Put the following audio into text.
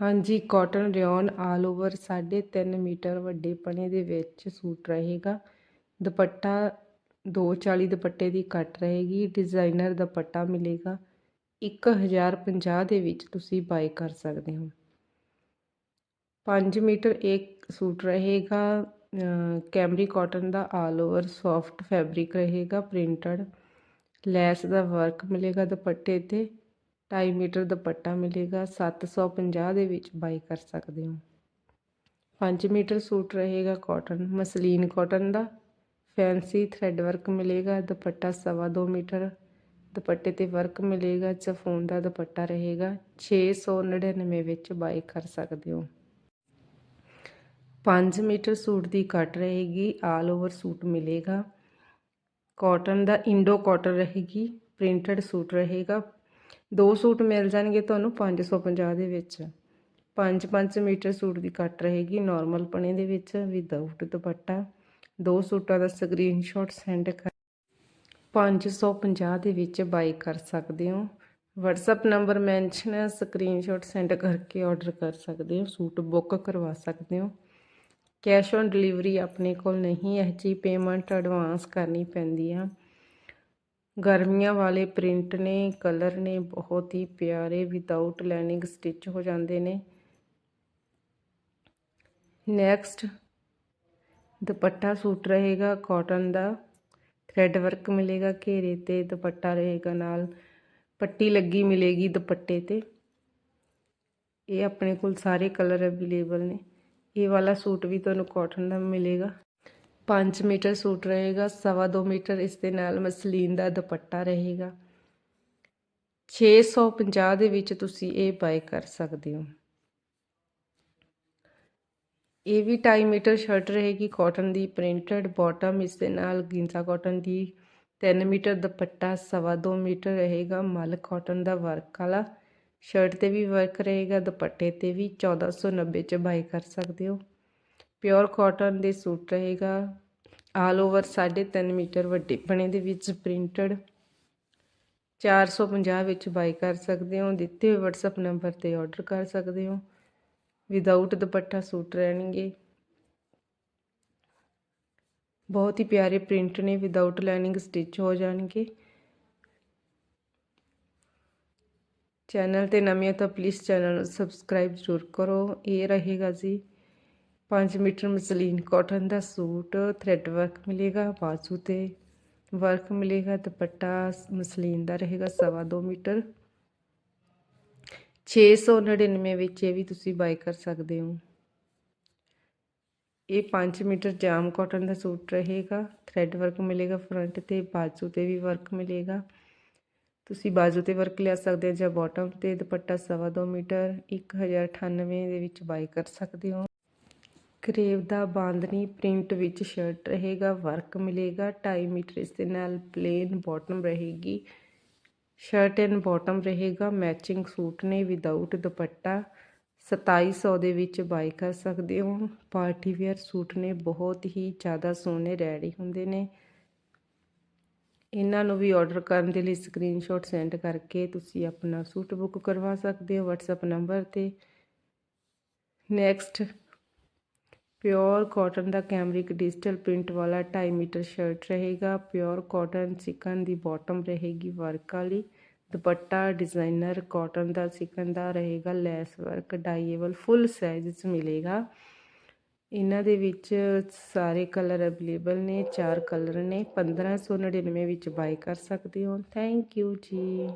ਹਾਂਜੀ, cotton rayon all over 3.5 metre ਵੱਡੇ ਪਣੇ ਦੇ ਵਿੱਚ ਸੂਟ ਰਹੇਗਾ। ਦੁਪੱਟਾ 240 ਦੁਪੱਟੇ ਦੀ ਕੱਟ ਰਹੇਗੀ। ਡਿਜ਼ਾਈਨਰ ਦੁਪੱਟਾ ਮਿਲੇਗਾ। 1050 ਦੇ ਵਿੱਚ ਤੁਸੀਂ ਬਾਈ ਕਰ ਸਕਦੇ ਹੋ। 5 ਮੀਟਰ ਇੱਕ ਸੂਟ ਰਹੇਗਾ। ਕੈਮਰੀ ਕਾਟਨ ਦਾ ਆਲ ਓਵਰ ਸੌਫਟ ਫੈਬਰਿਕ ਰਹੇਗਾ। ਪ੍ਰਿੰਟਡ ਲੈਸ ਦਾ ਵਰਕ ਮਿਲੇਗਾ ਦੁਪੱਟੇ ਤੇ। 2.5 ਮੀਟਰ ਦੁਪੱਟਾ ਮਿਲੇਗਾ 750 ਦੇ ਵਿੱਚ ਬਾਈ ਕਰ ਸਕਦੇ ਹੋ। 5 ਮੀਟਰ ਸੂਟ ਰਹੇਗਾ ਕਾਟਨ, ਮਸਲੀਨ ਕਾਟਨ ਦਾ। ਫੈਂਸੀ ਥ੍ਰੈਡ ਵਰਕ ਮਿਲੇਗਾ, ਦੁਪੱਟਾ ਸਵਾ 2 ਮੀਟਰ। ਦੁਪੱਟੇ ਤੇ ਵਰਕ ਮਿਲੇਗਾ ਚਫੋਨ ਦਾ ਦੁਪੱਟਾ ਰਹੇਗਾ 699 ਵਿੱਚ ਬਾਈ ਕਰ ਸਕਦੇ ਹੋ। 5 ਮੀਟਰ ਸੂਟ ਦੀ ਕੱਟ ਰਹੇਗੀ, ਆਲ ਓਵਰ ਸੂਟ ਮਿਲੇਗਾ। ਕਾਟਨ ਦਾ ਇੰਡੋ ਕਾਟਨ ਰਹੇਗੀ, ਪ੍ਰਿੰਟਡ ਸੂਟ ਰਹੇਗਾ। ਦੋ ਸੂਟ ਮਿਲ ਜਾਣਗੇ ਤੁਹਾਨੂੰ 550 ਦੇ ਵਿੱਚ। 5-5 ਮੀਟਰ ਸੂਟ ਦੀ ਕੱਟ ਰਹੇਗੀ ਨਾਰਮਲ ਪਣੇ ਦੇ ਵਿੱਚ ਵਿਦਆਊਟ ਦੁਪੱਟਾ। ਦੋ ਸੂਟਾਂ ਦਾ ਸਕਰੀਨਸ਼ਾਟ ਸੈਂਡ ਕਰ 550 ਦੇ ਵਿੱਚ ਬਾਈ ਕਰ ਸਕਦੇ ਹੋ। WhatsApp ਨੰਬਰ ਮੈਂਸ਼ਨ ਹੈ ਸਕਰੀਨਸ਼ਾਟ ਸੈਂਡ ਕਰਕੇ ਆਰਡਰ ਕਰ ਸਕਦੇ ਹੋ, ਸੂਟ ਬੁੱਕ ਕਰਵਾ ਸਕਦੇ ਹੋ। ਕੈਸ਼ ਔਨ ਡਿਲੀਵਰੀ ਆਪਣੇ ਕੋਲ ਨਹੀਂ ਹੈ ਜੀ ਪੇਮੈਂਟ ਐਡਵਾਂਸ ਕਰਨੀ ਪੈਂਦੀ ਆ। ਗਰਮੀਆਂ ਵਾਲੇ ਪ੍ਰਿੰਟ ਨੇ, ਕਲਰ ਨੇ ਬਹੁਤ ਹੀ ਪਿਆਰੇ ਵਿਦਆਊਟ ਲਾਈਨਿੰਗ ਸਟਿਚ ਹੋ ਜਾਂਦੇ ਨੇ। ਨੈਕਸਟ ਦੁਪੱਟਾ ਸੂਟ ਰਹੇਗਾ ਕਾਟਨ ਦਾ। ਥ੍ਰੈਡ ਵਰਕ ਮਿਲੇਗਾ ਘੇਰੇ ਤੇ, ਦੁਪੱਟਾ ਰਹੇਗਾ ਨਾਲ। ਪੱਟੀ ਲੱਗੀ ਮਿਲੇਗੀ ਦੁਪੱਟੇ ਤੇ। ਇਹ ਆਪਣੇ ਕੋਲ ਸਾਰੇ ਕਲਰ ਅਵੇਲੇਬਲ ਨੇ। ਇਹ ਵਾਲਾ ਸੂਟ ਵੀ ਤੁਹਾਨੂੰ ਕਾਟਨ ਦਾ ਮਿਲੇਗਾ। 5 ਮੀਟਰ ਸੂਟ ਰਹੇਗਾ, ਸਵਾ 2 ਮੀਟਰ ਇਸ ਦੇ ਨਾਲ ਮਸਲੀਨ ਦਾ ਦੁਪੱਟਾ ਰਹੇਗਾ। 650 ਦੇ ਵਿੱਚ ਤੁਸੀਂ ਇਹ ਬਾਈ ਕਰ ਸਕਦੇ ਹੋ। ਇਹ ਵੀ 2.5 ਮੀਟਰ ਸ਼ਰਟ ਰਹੇਗੀ, ਕਾਟਨ ਦੀ ਪ੍ਰਿੰਟਡ ਬਾਟਮ, ਇਸ ਦੇ ਨਾਲ ਗਿੰਸਾ ਕਾਟਨ ਦੀ 3 ਮੀਟਰ ਦੁਪੱਟਾ, ਸਵਾ 2 ਮੀਟਰ ਰਹੇਗਾ, ਮਲ ਕਾਟਨ ਦਾ ਵਰਕ ਵਾਲਾ ਸ਼ਰਟ ਤੇ ਵੀ ਵਰਕ ਰਹੇਗਾ, ਦੁਪੱਟੇ ਤੇ ਵੀ 1490 ਚ ਬਾਈ ਕਰ ਸਕਦੇ ਹੋ। ਪਿਓਰ ਕਾਟਨ ਦੇ ਸੂਟ ਰਹੇਗਾ। ਆਲ ਓਵਰ 3.5 ਮੀਟਰ ਵੱਡੇ ਬਣੇ ਦੇ ਵਿੱਚ ਪ੍ਰਿੰਟਡ। 450 ਵਿੱਚ ਬਾਈ ਕਰ ਸਕਦੇ ਹੋ। ਦਿੱਤੇ ਹੋਏ WhatsApp ਨੰਬਰ ਤੇ ਆਰਡਰ ਕਰ ਸਕਦੇ ਹੋ। ਵਿਦਆਊਟ ਦੁਪੱਟਾ ਸੂਟ ਰਹਿਣਗੇ। ਬਹੁਤ ਹੀ ਪਿਆਰੇ ਪ੍ਰਿੰਟ ਨੇ। ਵਿਦਆਊਟ ਲਾਈਨਿੰਗ ਸਟਿਚ ਹੋ ਜਾਣਗੇ। ਚੈਨਲ ਤੇ ਨਵੇਂ ਤਾਂ ਪਲੀਜ਼ ਚੈਨਲ ਨੂੰ ਸਬਸਕ੍ਰਾਈਬ ਜ਼ਰੂਰ ਕਰੋ। ਇਹ ਰਹੇਗਾ ਜੀ। 5 ਮੀਟਰ ਮਸਲੀਨ ਕਾਟਨ ਦਾ ਸੂਟ ਥ੍ਰੈਡ ਵਰਕ ਮਿਲੇਗਾ, ਬਾਜੂ ਤੇ ਵਰਕ ਮਿਲੇਗਾ, ਦੁਪੱਟਾ ਮਸਲੀਨ ਦਾ ਰਹੇਗਾ ਸਵਾ 2 ਮੀਟਰ। 699 ਵਿੱਚ ਇਹ ਵੀ ਤੁਸੀਂ ਬਾਈ ਕਰ ਸਕਦੇ ਹੋ। ਇਹ 5 ਮੀਟਰ ਜਾਮ ਕਾਟਨ ਦਾ ਸੂਟ ਰਹੇਗਾ ਥ੍ਰੈਡ ਵਰਕ ਮਿਲੇਗਾ ਫਰੰਟ ਤੇ, ਬਾਜੂ ਤੇ ਵੀ ਵਰਕ ਮਿਲੇਗਾ। ਤੁਸੀਂ ਬਾਜੂ ਤੇ ਵਰਕ ਲਿਆ ਸਕਦੇ ਹੋ ਜਾਂ ਬਾਟਮ ਤੇ, ਦੁਪੱਟਾ ਸਵਾ 2 ਮੀਟਰ 1098 ਦੇ ਵਿੱਚ ਬਾਈ ਕਰ ਸਕਦੇ ਹੋ। ਕਰੇਵ ਦਾ ਬਾਂਦਨੀ ਪ੍ਰਿੰਟ ਵਿੱਚ ਸ਼ਰਟ ਰਹੇਗਾ, ਵਰਕ ਮਿਲੇਗਾ 2.5 ਮੀਟਰ ਇਸ ਦੇ ਨਾਲ ਪਲੇਨ ਬਾਟਮ ਰਹੇਗੀ। ਸ਼ਰਟ ਐਂਡ ਬਾਟਮ ਰਹੇਗਾ, ਮੈਚਿੰਗ ਸੂਟ ਨੇ ਵਿਦਆਊਟ ਦੁਪੱਟਾ। 2700 ਦੇ ਵਿੱਚ ਬਾਈ ਕਰ ਸਕਦੇ ਹੋ। ਪਾਰਟੀ ਵੇਅਰ ਸੂਟ ਨੇ ਬਹੁਤ ਹੀ ਜ਼ਿਆਦਾ ਸੋਹਣੇ ਰੈਡੀ ਹੁੰਦੇ ਨੇ। ਇਹਨਾਂ ਨੂੰ ਵੀ ਆਰਡਰ ਕਰਨ ਦੇ ਲਈ ਸਕਰੀਨਸ਼ਾਟ ਸੈਂਡ ਕਰਕੇ ਤੁਸੀਂ ਆਪਣਾ ਸੂਟ ਬੁੱਕ ਕਰਵਾ ਸਕਦੇ ਹੋ। WhatsApp ਨੰਬਰ ਤੇ। ਨੈਕਸਟ ਪਿਓਰ ਕਾਟਨ ਦਾ ਕੈਮਰਿਕ ਡਿਜੀਟਲ ਪ੍ਰਿੰਟ ਵਾਲਾ 2.5 ਮੀਟਰ ਸ਼ਰਟ ਰਹੇਗਾ। ਪਿਓਰ ਕਾਟਨ ਚਿਕਨ ਦੀ ਬਾਟਮ ਰਹੇਗੀ ਵਰਕ ਵਾਲੀ। ਦੁਪੱਟਾ ਡਿਜ਼ਾਈਨਰ ਕਾਟਨ ਦਾ ਚਿਕਨ ਦਾ ਰਹੇਗਾ lace work dyeable full size ਮਿਲੇਗਾ। ਇਹਨਾਂ ਦੇ ਵਿੱਚ ਸਾਰੇ ਕਲਰ ਅਵੇਲੇਬਲ ਨੇ, ਚਾਰ ਕਲਰ ਨੇ। 1599 ਵਿੱਚ ਬਾਈ ਕਰ ਸਕਦੇ ਹੋ। ਥੈਂਕ ਯੂ ਜੀ।